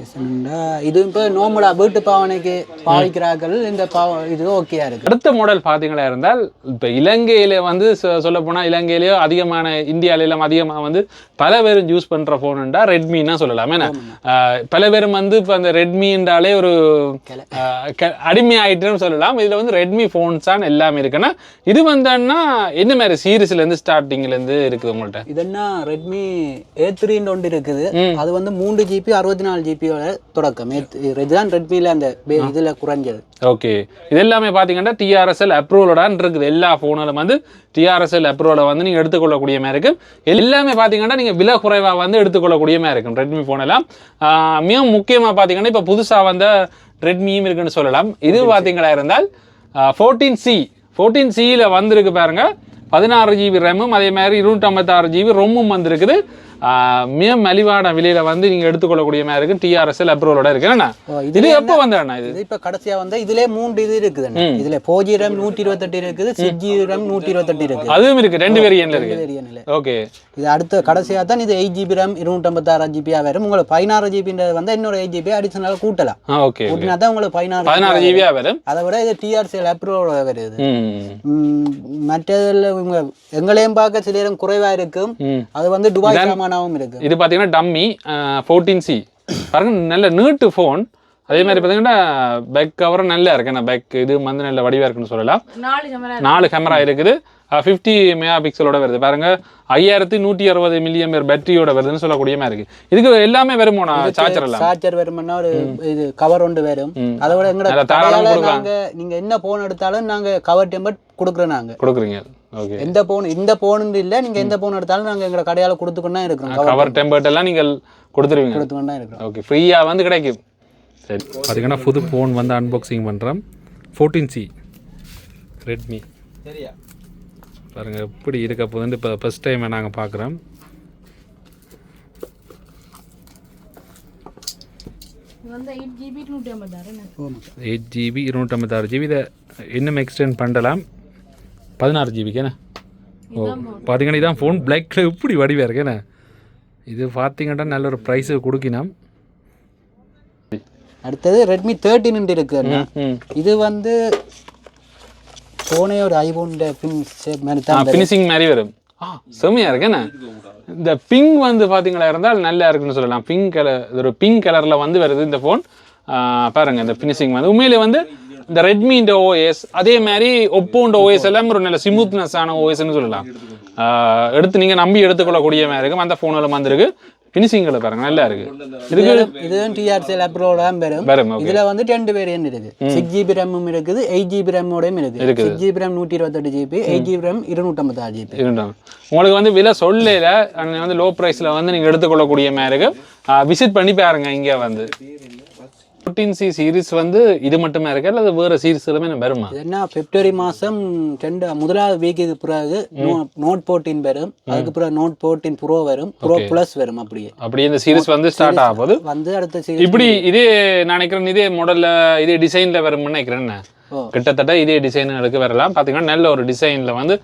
கேசன்டா இது இப்போ நார்மலாக வீட்டு பாவனைக்கு பாவிக்கிறார்கள். இந்த பாவ இது ஓகேயா இருக்கு. அடுத்த மாடல் பார்த்தீங்களா இருந்தால் இப்போ இலங்கையில வந்து சொல்ல போனால் இலங்கையிலேயோ அதிகமான இந்தியாவிலாம் அதிகமாக வந்து பல பேரும் யூஸ் பண்ணுற ஃபோனுண்டா ரெட்மின்னா சொல்லலாம். ஏன்னா பல பேரும் வந்து இப்போ அந்த ரெட்மின்றாலே ஒரு அடிமை ஆயிட்டுன்னு சொல்லலாம். இதில் வந்து ரெட்மி ஃபோன்ஸ் தான் எல்லாமே இருக்குன்னா இது வந்தோன்னா என்ன மாதிரி சீரீஸ்லேருந்து ஸ்டார்டிங்லேருந்து இருக்குது உங்கள்கிட்ட இது என்ன ரெட்மி ஏ த்ரீன்னு ஒன்று இருக்குது. அது வந்து மூன்று ஜிபி அறுபத்தி நாலு ஜிபியோட தொடக்கம். இதுதான் ரெட்மியில் அந்த இதுல குறைஞ்சது. ஓகே. இது எல்லாமே பார்த்தீங்கன்னா டிஆர்எஸ்எல் அப்ரூவலோட இருக்குது. எல்லா ஃபோனிலும் வந்து டிஆர்எஸ்எல் அப்ரூவலை வந்து நீங்கள் எடுத்துக்கொள்ளக்கூடிய மாதிரி இருக்கும். எல்லாமே பார்த்தீங்கன்னா நீங்கள் விலை குறைவாக வந்து எடுத்துக்கொள்ளக்கூடிய மாதிரி இருக்கும் ரெட்மி ஃபோன் எல்லாம் ஆஹ் மிக முக்கியமாக பார்த்தீங்கன்னா இப்போ புதுசாக வந்த ரெட்மியும் இருக்குன்னு சொல்லலாம். இது பார்த்தீங்களா இருந்தால் ஃபோர்டீன் சி ஃபோர்டீன் சியில் வந்திருக்கு பாருங்க. பதினாறு ஜிபி ரேமும் அதே மாதிரி இருநூற்றம்பத்தாறு ஜிபி ரொம்மும் வந்திருக்குது. மிக மலிவான விலையில வந்து நீங்கள் எடுத்துக்கொள்ளக்கூடிய மாதிரி இருக்கும் டிஆர்எஸ்எல் அப்ரூவலோட இருக்கு. என்ன இது எப்போ வந்தேண்ணா இது? இப்ப கடைசியா வந்து இதுல மூன்று இது இருக்குது இதுல ஃபோர் ஜி ரேம் நூற்றி இருபத்தெட்டு இருக்குது சிக்ஸ் ஜி ரேம் நூற்றி இருபத்தெட்டு இருக்குது. அதுவும் இருக்கு. ரெண்டு வேரியன்ட்ல இருக்கு. ஓகே. இது அடுத்த கடைசியா தான் இது எயிட் ஜிபி ரேம் இருநூற்றம்பத்தாறு ஜிபியா வரும். உங்களுக்கு பதினாறு ஜிபின்றது வந்து இன்னொரு எயிட் ஜிபி அடிஷனலாக கூட்டலாம். ஓகே கூட்டினா தான் உங்களுக்கு பதினாறு பதினாறு ஜிபியா வரும். அதை விட இது டிஆர்சிஎல் அப்ரூவோட வருது மற்றதுல இவங்க எங்களையும் பார்க்க சில நேரம் குறைவா இருக்கும். அது வந்து துபாய் சாமானாவும் இருக்கு. இது பார்த்தீங்கன்னா டம்மி ஃபோர்டீன் சி பாருங்க நல்ல நீட்டு ஃபோன் அதே மாதிரி பார்த்தீங்கன்னா பேக் கவரும் நல்லா இருக்கு. நான் பேக் இது வந்து நல்ல வடிவா இருக்குன்னு சொல்லலாம். நாலு கேமரா இருக்குது. ஃபிஃப்டி மெகா பிக்சலோட வருது. பாருங்க ஐயாயிரத்தி நூற்றி அறுபது மில்லியம் பேட்டரியோட வருதுன்னு சொல்லக்கூடிய மாதிரி இருக்கு. இதுக்கு எல்லாமே வருமோண்ணா சார்ஜர் எல்லாம். சார்ஜர் வரும்னா ஒரு இது கவர் ஒன்று வரும். அதை விட கொடுக்கலாம். நாங்க நீங்க என்ன போன் எடுத்தாலும் நாங்க கவர் டெம்பர் கொடுக்குறோம் நாங்க. கொடுக்குறீங்க. எந்த போன் இந்த போன் இல்ல நீங்க எந்த போன் எடுத்தாலும் நாங்க எங்க கடையால கொடுத்துக்கொண்டு இருக்கிறோம். கவர் டெம்பர்ட் எல்லாம் நீங்கள் கொடுத்துருவீங்க. கொடுத்துக்கொண்டு தான் இருக்கிறோம். ஓகே ஃப்ரீயாக வந்து கிடைக்கும். சரி. பார்த்தீங்கன்னா புது ஃபோன் வந்து அன்பாக்சிங் பண்ணுறோம் ஃபோர்டீன் சி ரெட்மி சரியா? பாருங்கள் எப்படி இருக்க போகுதுன்னு இப்போ ஃபஸ்ட் டைம் நாங்கள் பார்க்குறோம் இது வந்து எயிட் ஜிபி நூற்றி ஐம்பத்தாறு எயிட் ஜிபி இருநூற்றம்பத்தாறு ஜிபி இதை இன்னும் எக்ஸ்டெண்ட் பண்ணலாம். பதினாறு ஜிபிக்கு ஓ பார்த்தீங்கன்னா இதான் ஃபோன் பிளாக்ல இப்படி வடிவாக இருக்கேண்ணே இது பார்த்தீங்கன்னா நல்ல ஒரு ப்ரைஸு கொடுக்கினோம். அடுத்தது ரெட்மி தேர்ட்டின் இருக்கு இது வந்து போனே ஒரு ஐபோன். ஃபினிஷிங் மாதிரி வரும். ஆ செம்மையாக இருக்கேண்ணே இந்த பிங்க் வந்து பார்த்தீங்களா இருந்தால் நல்லா இருக்குன்னு சொல்லலாம். பிங்க் கலர் ஒரு பிங்க் கலரில் வந்து வருது இந்த ஃபோன் பாருங்க இந்த ஃபினிஷிங் வந்து. உண்மையிலே வந்து இந்த ரெட்மின்ற ஓஎஸ் அதே மாதிரி ஒப்போன்ற ஓஎஸ் எல்லாம் ஒரு நல்ல ஸ்மூத்னஸ் ஆன ஓஎஸ்ன்னு சொல்லலாம். எடுத்து நீங்கள் நம்பி எடுத்துக்கொள்ளக்கூடிய மாதிரி இருக்கும். அந்த ஃபோனில் வந்திருக்கு. ஃபினிஷிங்கில் பாருங்க நல்லா இருக்கு. இதுக்கு இதுவும் டிஆர்சிஎல் அப்ரோட தான் வரும் வரும் இதுல வந்து ரெண்டு வேரியன்ட் இருக்கு. சிக்ஸ் ஜிபி ரேமும் இருக்குது எயிட் ஜிபி ரேமோடையும் இருக்கு. சிக்ஸ் ஜிபி ரேம் நூற்றி இருபத்தெட்டு ஜிபி எயிட் ஜிபி ரேம் இருநூற்றம்பத்தாறு ஜிபி உங்களுக்கு வந்து விலை சொல்லல வந்து லோ ப்ரைஸில் வந்து நீங்கள் எடுத்துக்கொள்ளக்கூடிய மாதிரி இருக்கு. விசிட் பண்ணி பாருங்க இங்கே வந்து. ஃபோர்டீன் சி சீரிஸ் வந்து இது மட்டுமே இருக்கு? அல்லது வேறு சீரிஸ் எல்லாமே வருமா என்ன? பிப்ரவரி மாசம் ரெண்டு முதலாவது வீக்குக்கு பிறகு நோட் போர்டீன் வரும் அதுக்கு பிறகு நோட் போர்டீன் ப்ரோ வரும். ப்ரோ ப்ளஸ் வரும் அப்படியே. அப்படி இந்த சீரிஸ் வந்து ஸ்டார்ட் ஆக போகுது வந்து அடுத்த series இப்படி இதே நான் நினைக்கிறேன் இதே மாடல்ல இதே டிசைன்ல வரும்னு நினைக்கிறேன். கிட்டத்தட்ட இதே டிசைன்களுக்கு வரலாம். பார்த்தீங்கன்னா நல்ல ஒரு டிசைன்ல வந்து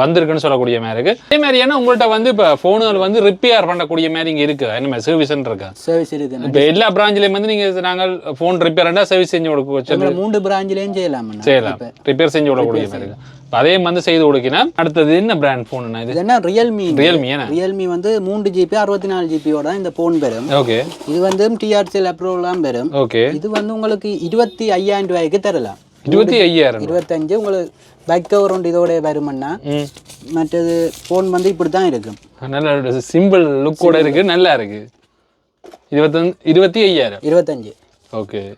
வந்திருக்குன்னு சொல்லக்கூடிய மாதிரி இருக்கு அதே மாதிரி ஏன்னா உங்கள்கிட்ட வந்து இப்போ ஃபோனுகள் வந்து ரிப்பேர் பண்ணக்கூடிய மாதிரி இங்கே இருக்கு? என்ன சர்வீஸ்ன்னு இருக்கா? சர்வீஸ் இருக்கு. இப்போ எல்லா பிராஞ்சிலையும் வந்து நீங்க நாங்கள் ஃபோன் ரிப்பேர்ண்டா சர்வீஸ் செஞ்சு கொடுக்க மூன்று பிராஞ்சிலையும் செய்யலாம். செய்யலாம். ரிப்பேர் செஞ்சு விடக்கூடிய மாதிரி இருக்கு. அதையும் வந்து செய்து கொடுக்கினா அடுத்தது என்ன பிராண்ட் ஃபோன் இது? என்ன? ரியல்மி ரியல்மி என்ன? ரியல்மி வந்து மூன்று ஜிபி அறுபத்தி நாலு ஜிபியோட இந்த போன் வரும் ஓகே இது வந்து டிஆர்சிஎல் அப்ரூவல்லாம் வரும் ஓகே இது வந்து உங்களுக்கு இருபத்தி ஐயாயிரம் ரூபாய்க்கு தரலாம். இருபத்தி ஐயாயிரம் இருபத்தஞ்சு உங்களுக்கு பேக் கவர் ஒன்று இதோட வருமண்ணா. ம். மற்றது ஃபோன் வந்து இப்படி தான் இருக்கும் நல்ல சிம்பிள் லுக்கோட இருக்கு. நல்லா இருக்கு. இருபத்தஞ்சு இருபத்தி ஐயாயிரம். இருபத்தஞ்சு. ஓகே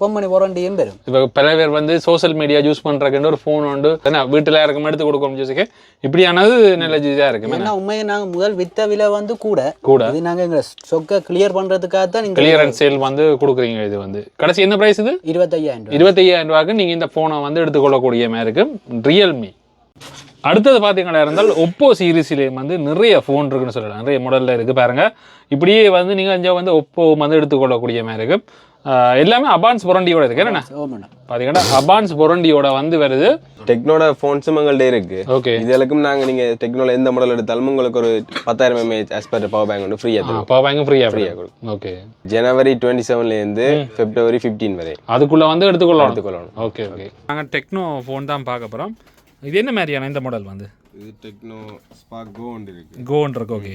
கொம்பனி வாரண்டியும் வரும் இப்போ பல பேர் வந்து சோஷியல் மீடியா யூஸ் பண்ணுறதுக்கு ஒரு ஃபோன் உண்டு என்ன வீட்டில் யாருக்கும் எடுத்து கொடுக்கணும் ஜோசிக்கு இப்படியானது நல்ல ஜீஸாக இருக்கு ஏன்னா உண்மையை நாங்கள் முதல் வித்த விலை வந்து கூட கூட. இது நாங்கள் எங்களை சொக்க கிளியர் பண்ணுறதுக்காக தான் நீங்கள் கிளியரன்ஸ் சேல் வந்து கொடுக்குறீங்க இது வந்து கடைசி என்ன ப்ரைஸ் இது இருபத்தையாயிரம் இருபத்தையாயிரம் ரூபாய்க்கு நீங்கள் இந்த ஃபோனை வந்து எடுத்துக்கொள்ளக்கூடிய மாதிரி இருக்கு ரியல்மி அடுத்தது பார்த்தீங்கன்னா இருந்தால் ஒப்போ சீரீஸ்லேயும் வந்து நிறைய ஃபோன் இருக்குன்னு சொல்லலாம் நிறைய மாடலில் இருக்குது பாருங்க இப்படியே வந்து நீங்கள் இங்கே வந்து ஒப்போ வந்து எடுத்துக்கொள்ளக்கூடிய மாதிரி இருக்கு ஆஹ் எல்லாமே அபான்ஸ் பொரண்டியோட இருக்கு. என்ன ஓமண்ணா பார்த்தீங்கன்னா அபான்ஸ் பொரண்டியோட வந்து வருது. டெக்னோட ஃபோன்ஸும் எங்கள்கிட்ட இருக்கு. ஓகே. இதுகளுக்கும் நாங்க நீங்க டெக்னோல எந்த மாடல் எடுத்தாலும் உங்களுக்கு ஒரு பத்தாயிரம் எம்ஏஹெச் ஆஸ்பர் பவர் பேங்க் வந்து ஃப்ரீயா தரும் பவர் பேங்க் ஃப்ரீயாக ஃப்ரீயாக கொடுக்கும். ஓகே. ஜனவரி டுவெண்ட்டி செவன்லேருந்து பிப்ரவரி ஃபிஃப்டீன் வரை. அதுக்குள்ளே வந்து எடுத்துக்கொள்ளலாம் எடுத்துக்கொள்ளணும். Okay okay. நாங்கள் டெக்னோ ஃபோன் தான் பார்க்க போகிறோம் இது என்ன மாதிரியான இந்த மாடல் வந்து? இது டெக்னோ ஸ்பார்க் கோ ஒன்று இருக்கு. கோன் இருக்கு ஓகே.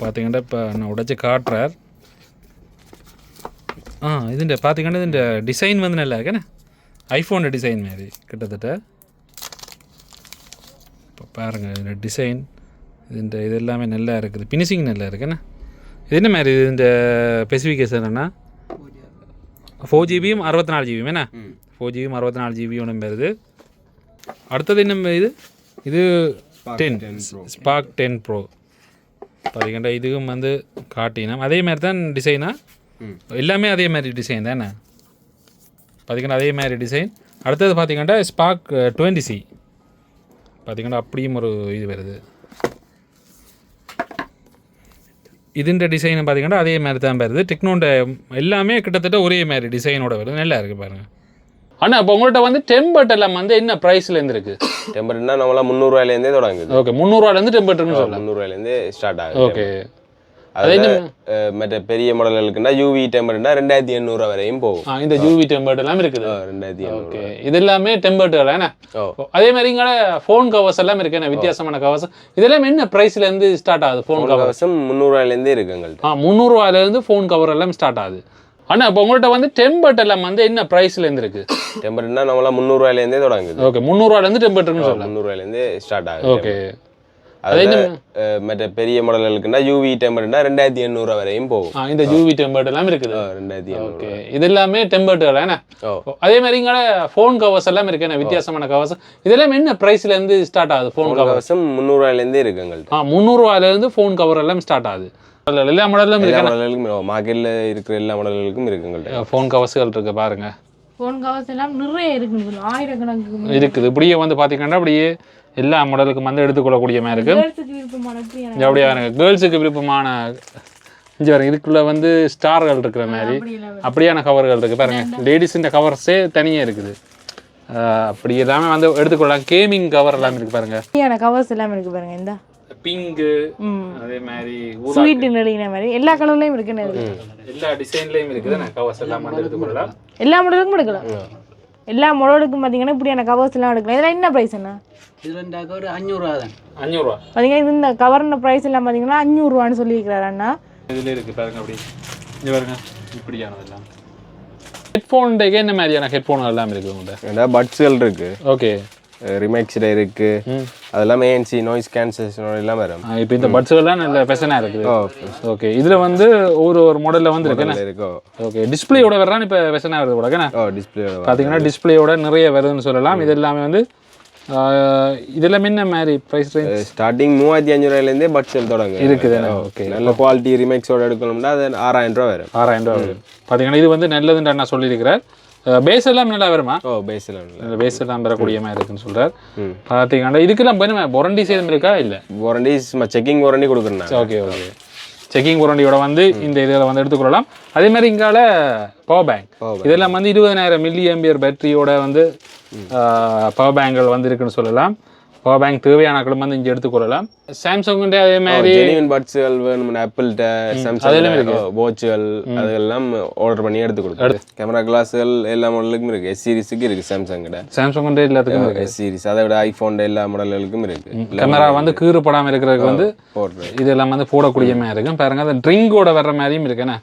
பார்த்தீங்கன்னா இப்போ நான் உடைச்சு காட்டுறார் ஆ இதுண்ட பார்த்தீங்கன்னா இதுண்ட டிசைன் வந்து நல்லா இருக்கேண்ணே ஐஃபோன் டிசைன் மாதிரி கிட்டத்தட்ட. இப்போ பாருங்கள் இந்த டிசைன் இதுண்ட இது எல்லாமே நல்லா இருக்குது. ஃபினிஷிங் நல்லா இருக்குண்ணே இது என்ன மாதிரி இந்த ஸ்பெசிஃபிகேஷன் என்ன? ஃபோர் ஜிபியும் அறுபத்தி நாலு ஜிபியும் என்ன? ஃபோர் ஜிபியும் அறுபத்தி நாலு ஜிபியும் வருது அடுத்தது என்ன இது? இது டென் ஸ்பார்க் டென் ப்ரோ பார்த்தீங்கன்னா இதுவும் வந்து காட்டினோம் அதே மாதிரி தான் டிசைனா எல்லாமே அதே மாதிரி டிசைன் தானே? பார்த்தீங்கன்னா அதே மாதிரி டிசைன் அடுத்தது பார்த்தீங்கன்னா ஸ்பார்க் டுவெண்ட்டி சி பார்த்தீங்கன்னா அப்படியும் ஒரு இது வருது. இதுன்ற டிசைன் பார்த்தீங்கன்னா அதே மாதிரி தான் வருது. டெக்னோட எல்லாமே கிட்டத்தட்ட ஒரே மாதிரி டிசைனோட வருது. நல்லா இருக்குது பாருங்கள் அண்ணா இப்போ உங்கள்கிட்ட வந்து டெம்பர்ட் எல்லாம் வந்து என்ன ப்ரைஸ்ல இருந்து இருக்கு? டெம்பர்னா நம்மளாம் முந்நூறுவாயிலேருந்தே தொடங்குது ஓகே முந்நூறுவாலேருந்து டெம்பர்ட் இருக்குன்னு சொல்லலாம். முந்நூறுவாயிலேருந்தே ஸ்டார்ட் ஆகுது ஓகே மற்ற பெரிய மாடல்களுக்குன்னா யூவி டெம்பர்னா ரெண்டாயிரத்தி எண்ணூறு வரையும் போகும். இந்த ஜூவி டெம்பர்ட் எல்லாம் இருக்குது. ரெண்டாயிரத்தி ஓகே. இது எல்லாமே டெம்பர்ட்டுகள் என்ன? ஓ. அதே மாதிரி இங்கே ஃபோன் கவர்ஸ் எல்லாம் இருக்கு என்ன? வித்தியாசமான கவர்ஸ் இதெல்லாம் என்ன ப்ரைஸ்ல இருந்து ஸ்டார்ட் ஆகுது ஃபோன் கவர் கவசம் முந்நூறுவாயிலேருந்தே இருக்கு எங்கள்கிட்ட ஆ முந்நூறுவால இருந்து ஃபோன் கவர் எல்லாம் ஸ்டார்ட் ஆகுது. அண்ணா இப்போ உங்கள்கிட்ட வந்து டெம்பர்ட் எல்லாம் வந்து என்ன ப்ரைஸ்ல இருந்து இருக்கு? டெம்பர்னா நம்மளாம் முந்நூறுவாயிலேருந்தே தொடங்குது. ஓகே முந்நூறுவால இருந்து டெம்பர்ட் இருக்குன்னு சொல்லலாம். முந்நூறுவாயிலேருந்தே ஸ்டார்ட் ஆகுது. ஓகே. மற்ற பெரிய மாடல்களுக்குன்னா யூவி டெம்பர்னா ரெண்டாயிரத்தி எண்ணூறு வரையும் போகும். இந்த ஜூவி டெம்பர்ட் எல்லாம் இருக்குது. ரெண்டாயிரத்தி ஓகே. இது எல்லாமே டெம்பர்ட்டுகள் என்ன? ஓ. அதே மாதிரி இங்கே ஃபோன் கவர்ஸ் எல்லாம் இருக்கு என்ன? வித்தியாசமான கவர்ஸ் இதெல்லாம் என்ன ப்ரைஸ்ல இருந்து ஸ்டார்ட் ஆகுது ஃபோன் கவர் கவசம் முந்நூறுவாயிலேருந்தே இருக்கு எங்கள்கிட்ட ஆ முந்நூறுவால இருந்து ஃபோன் கவர் எல்லாம் ஸ்டார்ட் ஆகுது. அதுல எல்லா மாடலும் எல்லா இருக்கு மாடல்களுக்கும் மார்க்கெட்டில் இருக்கிற எல்லா மாடல்களுக்கும் இருக்கு எங்கள்கிட்ட ஃபோன் கவர்ஸ்கள் இருக்கு பாருங்க. ஃபோன் கவர்ஸ் எல்லாம் நிறைய சொல்லுவோம் ஆயிரக்கணக்கு இருக்குது. இப்படியே வந்து பார்த்தீங்கன்னா அப்படியே எல்லா மாடலுக்கும் வந்து எடுத்துக்கொள்ளக்கூடிய மாதிரி இருக்கு. கேர்ள்ஸுக்கு விருப்பமான அப்படியான இங்க அப்படியே பாருங்க கேர்ள்ஸுக்கு விருப்பமான இங்கே பாருங்க இதுக்குள்ள வந்து ஸ்டார்கள் இருக்கிற மாதிரி. அப்படியான கவர்கள் இருக்கு. பாருங்க லேடிஸின் கவர்ஸே தனியாக இருக்குது. அப்படி எல்லாமே வந்து எடுத்துக்கொள்ளலாம். கேமிங் கவர் எல்லாமே இருக்கு பாருங்க. அப்படியான கவர்ஸ் எல்லாம் இருக்கு பாருங்க இந்த. பிங்கு ம். அதே மாதிரி ஸ்வீட் நெளின மாதிரி. எல்லா கலர்லயும் இருக்கு. எல்லா டிசைன்லேயும் இருக்குது. கவர்ஸ் எல்லாம் எடுத்துக்கொள்ளலாம். எல்லா மாடலுக்கும் எடுக்கலாம். எல்லா மாடலுக்கும் பார்த்தீங்கன்னா இப்படியான கவர்ஸ் எல்லாம் எடுக்கலாம். இதெல்லாம் என்ன ப்ரைஸ் என்ன இது ரெண்டாக்க ஒரு அஞ்சூறுரூவா தான். அஞ்சூறுரூவா பார்த்தீங்கன்னா இது இந்த கவர்ன ப்ரைஸ் எல்லாம் பார்த்தீங்கன்னா அஞ்சூறுரூவான்னு சொல்லியிருக்கிறாரு அண்ணா. இதுல இருக்கு பாருங்க அப்படி. இங்க பாருங்க இப்படியானதெல்லாம். ஹெட்ஃபோன்டேக்கு என்ன மாதிரியான ஹெட்ஃபோன் எல்லாம் இருக்கு உங்கள்கிட்ட பட்ஸ்கள் இருக்கு. ஓகே ரிமேக்ஸ்ட இருக்கு. அதெல்லாம் ஏஎன்சி நாய்ஸ் கேன்சலேஷன் எல்லாம் வரும். இப்போ இந்த பட்ஸ்கள்லாம் நல்ல பெசனாக இருக்குது. ஓகே இதில் வந்து ஒரு ஒரு மாடலில் வந்து இருக்கு. ஓகே டிஸ்பிளேயோட வர்றான் இப்போ பெசனாக வருது கூட ஓ டிஸ்பிளே பார்த்தீங்கன்னா டிஸ்பிளேயோட நிறைய வருதுன்னு சொல்லலாம். இது எல்லாமே வந்து இதெல்லாம் என்ன மாதிரி ப்ரைஸ் ரேஞ்ச் ஸ்டார்டிங் மூவாயிரத்தி அஞ்சூறுவாயிலேருந்தே பட்ஸ்கள் தொடங்க இருக்குது ஓகே நல்ல குவாலிட்டி ரிமேக்ஸோட எடுக்கணும்னா அது ஆறாயிரம் ரூபா வரும். ஆறாயிரம் ரூபா வருது பார்த்தீங்கன்னா இது வந்து நல்லதுன்ற நான் சொல்லியிருக்கிறார். பேஸ் எல்லாம் நல்லா வருமா? ஓ பேஸில் இந்த பேஸ் எல்லாம் பெறக்கூடிய மாதிரி இருக்குன்னு சொல்கிறார் பார்த்தீங்கன்னா இதுக்கெல்லாம் பண்ணுவேன் பொரண்டி சேதம் இருக்கா? இல்லை. வாரண்டி சும்மா செக்கிங் வாரண்டி கொடுக்குறேன் ஓகே ஓகே செக்கிங் வாரண்டியோட வந்து இந்த இதில் வந்து எடுத்துக்கொள்ளலாம். அதே மாதிரி இங்கால பவர் பேங்க் இதெல்லாம் வந்து இருபதனாயிரம் மில்லி ஆம்பியர் பேட்டரியோட வந்து பவர் பேங்குகள் வந்து இருக்குன்னு சொல்லலாம். பவர் பேங்க் தேவையானாக்களும் வந்து இங்கே எடுத்துக்கொள்ளலாம் சாம்சங் அதே மாதிரி ஜெனிவன் பட்ஸுகள் வேணும் ஆப்பிள்கிட்ட சாம்சங் வாட்சுகள் அதெல்லாம் ஆர்டர் பண்ணி எடுத்து கொடுக்குறது கேமரா கிளாஸுகள் எல்லா மாடலுக்கும் இருக்கு. எஸ் சீரிஸுக்கு இருக்கு சாம்சங்கிட்ட சாம்சங் எல்லாத்துக்கும் இருக்கு. எஸ் சீரிஸ் அதை விட ஐஃபோன் எல்லா மாடல்களுக்கும் இருக்கு. கேமரா வந்து கீறுபடாமல் இருக்கிறதுக்கு வந்து போடுறேன் இதெல்லாம் வந்து போடக்கூடிய மாதிரி இருக்கும். பாருங்க அந்த ட்ரிங்கோட வர்ற மாதிரியும் இருக்குண்ணே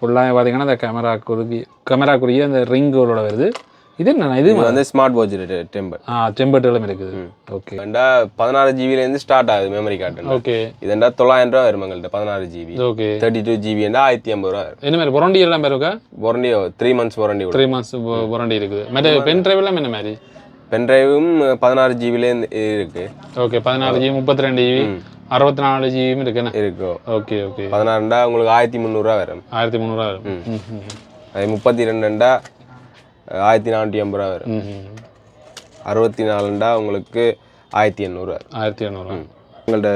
ஃபுல்லாக பார்த்தீங்கன்னா அந்த கேமரா குறுகி கேமராக்குரிய அந்த ரிங்கோட வருது. இது என்ன இது இது வந்து ஸ்மார்ட் வாட்ச் டெம்பர் ஆ டெம்பர்ட்டும் இருக்குது. ஓகே ரெண்டா பதினாறு ஜிபிலேருந்து ஸ்டார்ட் ஆகுது மெமரி கார்டு ஓகே இதெண்டா தொள்ளாயிரம் ரூபா வரும் எங்கள்கிட்ட பதினாறு ஜிபி ஓகே தேர்ட்டி டூ ஜிபின்னா ஆயிரத்தி ஐம்பது ரூபா என்ன மாதிரி வாரண்டி எல்லாம் இருக்கா? Warranty three months warranty three months warranty இருக்குது. மற்ற பென் டிரைவ் எல்லாம் என்ன மாதிரி? பென் டிரைவும் பதினாறு ஜிபிலேருந்து இருக்கு. ஓகே பதினாலு ஜிபி முப்பத்தி ரெண்டு ஜிபி அறுபத்தி நாலு ஜிபியும் இருக்குண்ணே இருக்கும் ஓகே ஓகே பதினாறுண்டா உங்களுக்கு ஆயிரத்தி முந்நூறுரூவா வரும். ஆயிரத்தி முந்நூறுவா வரும். அது முப்பத்தி ரெண்டுண்டா ஆயிரத்தி நானூற்றி ஐம்பது ரூபா வரும். அறுபத்தி நாலுண்டா உங்களுக்கு ஆயிரத்தி எண்ணூறு ஆயிரத்தி எண்ணூறுவா உங்கள்ட்ட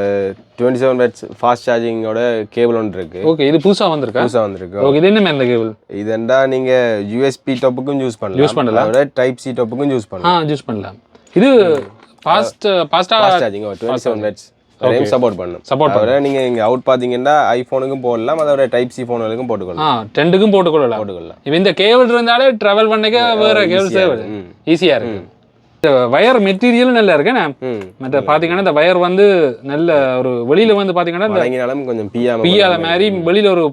டுவெண்ட்டி செவன் ஹெட்ஸ் ஃபாஸ்ட் சார்ஜிங்கோட கேபிள் ஒன்று இருக்கு. ஓகே இது புதுசாக வந்திருக்கா? புதுசாக வந்திருக்கு. ஓகே இது என்ன இந்த கேபிள் இதெண்டா நீங்க யூஎஸ்பி டாப்புக்கும் யூஸ் பண்ணலாம். Use பண்ணலாம். அதோட டைப் சி டாப்புக்கும் யூஸ் பண்ணலாம். யூஸ் பண்ணலாம். இது ஃபாஸ்ட் ஃபாஸ்ட்டாக fast charging twenty seven hertz அதையும் சப்போர்ட் பண்ணும் Support அதோட நீங்க இங்க அவுட் பாத்தீங்கன்னா ஐபோனுக்கும் போடலாம் அதோட டைப் சி ஃபோனுக்கும் ஆ போட்டுக்கலாம் டென்ட்டுக்கும் போட்டுக்கொள்ளலாம். போட்டுக்கலாம் இப்போ இந்த கேபிள் இருந்தாலே ட்ராவல் பண்ணிக்க வேற கேபிள் தேவை. ம். ஈஸியாக இருக்கு. இந்த வயர் மெட்டீரியலும் நல்லா இருக்குண்ணே மற்ற பார்த்தீங்கன்னா இந்த வயர் வந்து நல்ல ஒரு வெளியில வந்து பார்த்தீங்கன்னா கொஞ்சம் பியாத மாதிரி வெளியில ஒரு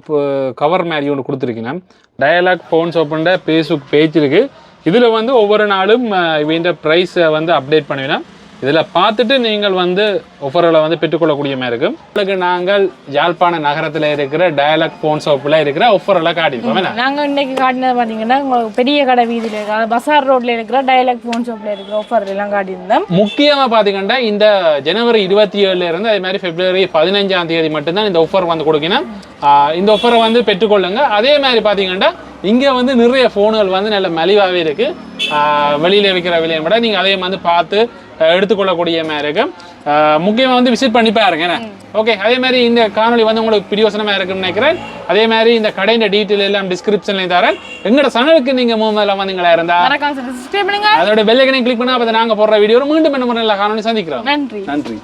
கவர் மாதிரி ஒன்று கொடுத்துருக்கேன் டயலாக் ஃபோன்ஸ் ஓப்பன்ட ஃபேஸ்புக் பேஜ் இருக்கு. இதுல வந்து ஒவ்வொரு நாளும் இவங்க ப்ரைஸை வந்து அப்டேட் பண்ணுவேன் இதில் பார்த்துட்டு நீங்கள் வந்து ஒஃபர்களை வந்து பெற்றுக்கொள்ளக்கூடிய மாதிரி இருக்கும். உங்களுக்கு நாங்கள் யாழ்ப்பாண நகரத்தில் இருக்கிற டயலாக் ஃபோன் ஷாப்பில் இருக்கிற ஒஃபர்களை காட்டியிருப்போம் என்ன? நாங்க இன்னைக்கு காட்டினது பாத்தீங்கன்னா உங்களுக்கு பெரிய கடை வீதியில இருக்கிற பசார் ரோட்ல இருக்கிற டைலாக் ஃபோன் ஷாப்ல இருக்கிற ஆஃபர் எல்லாம் காட்டியிருந்தோம். முக்கியமாக பார்த்தீங்கன்னா இந்த ஜனவரி இருபத்தி ஏழுல இருந்து அதே மாதிரி பிப்ரவரி பதினஞ்சாம் தேதி மட்டும்தான் இந்த ஆஃபர் வந்து கொடுக்கணும். இந்த ஆஃபரை வந்து பெற்றுக்கொள்ளுங்க. அதே மாதிரி பார்த்தீங்கன்னா இங்கே வந்து நிறைய ஃபோனுகள் வந்து நல்ல மலிவாகவே இருக்கு. ஆஹ் வெளியில விற்கிற விலையை விட நீங்கள் அதையும் வந்து பார்த்து எடுத்துக்கொள்ளக்கூடிய மாதிரி இருக்கும் முக்கியமாக வந்து விசிட் பண்ணி பாருங்க என்ன? ஓகே அதே மாதிரி இந்த காணொளி வந்து உங்களுக்கு பிரியோசனமாக இருக்குன்னு நினைக்கிறேன். அதே மாதிரி இந்த கடையின் டீட்டெயில் எல்லாம் டிஸ்கிரிப்ஷன்லையும் தரேன். எங்களோட சேனலுக்கு நீங்கள் முதல்ல வந்தீங்களா இருந்தா? அதோட பெல்லைக்கனை கிளிக் பண்ணா அப்போ நாங்கள் போடுற வீடியோ மீண்டும் என்ன முறையில் காணொலி சந்திக்கிறோம். நன்றி. நன்றி.